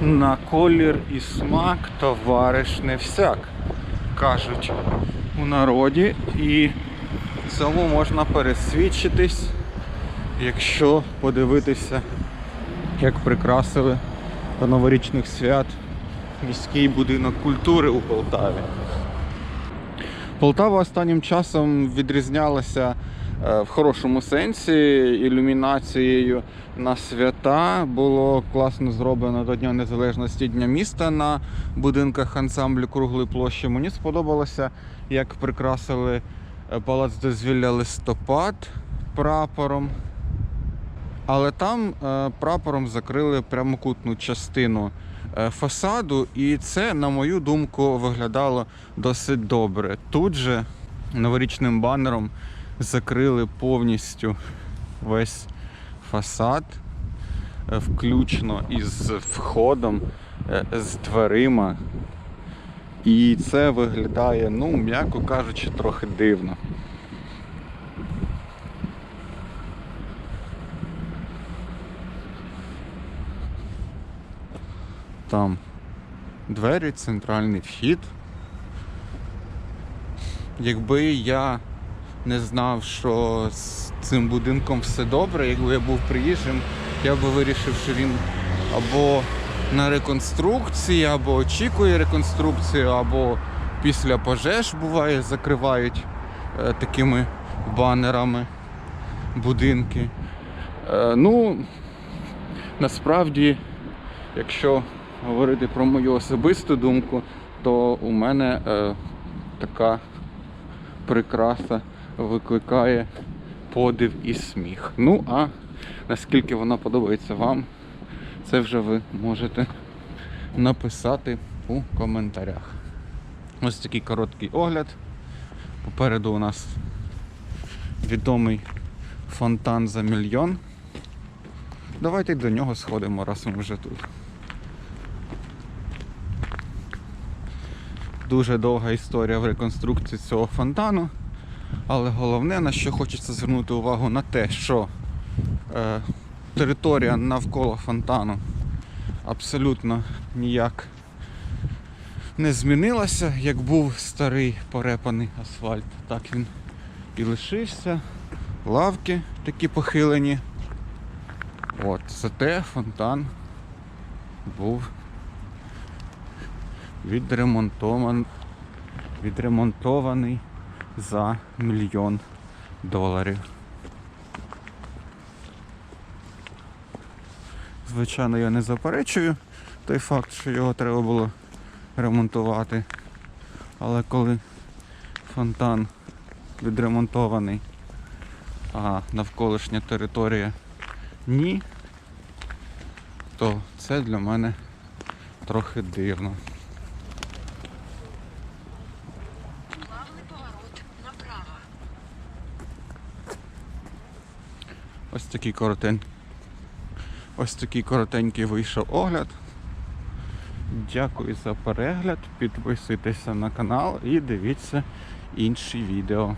На колір і смак товариш не всяк, кажуть у народі. І цьому можна пересвідчитись, якщо подивитися, як прикрасили до новорічних свят міський будинок культури у Полтаві. Полтава останнім часом відрізнялася в хорошому сенсі ілюмінацією на свята. Було класно зроблено до Дня Незалежності Дня міста на будинках ансамблю Круглої площі. Мені сподобалося, як прикрасили е, палац дозвілля листопад прапором. Але там е, прапором закрили прямокутну частину е, фасаду, і це, на мою думку, виглядало досить добре. Тут же новорічним банером закрили повністю весь фасад, е, включно із входом, е, з дверима. І це виглядає, ну, м'яко кажучи, трохи дивно. Там двері, центральний вхід. Якби я не знав, що з цим будинком все добре, якби я був приїжджим, я би вирішив, що він або на реконструкції, або очікує реконструкцію, або після пожеж буває, закривають е, такими банерами будинки. Е, ну, насправді, якщо говорити про мою особисту думку, то у мене е, така прикраса викликає подив і сміх. Ну а наскільки вона подобається вам, це вже ви можете написати у коментарях. Ось такий короткий огляд. Попереду у нас відомий фонтан за мільйон. Давайте до нього сходимо, раз ми вже тут. Дуже довга історія в реконструкції цього фонтану. Але головне, на що хочеться звернути увагу, на те, що е, територія навколо фонтану абсолютно ніяк не змінилася. Як був старий порепаний асфальт, так він і лишився. Лавки такі похилені. От, зате фонтан був відремонтован, відремонтований за мільйон доларів. Звичайно, я не заперечую той факт, що його треба було ремонтувати. Але коли фонтан відремонтований, а навколишня територія ні, то це для мене трохи дивно. Ось такий коротень. Ось такий коротенький вийшов огляд. Дякую за перегляд. Підписуйтеся на канал і дивіться інші відео.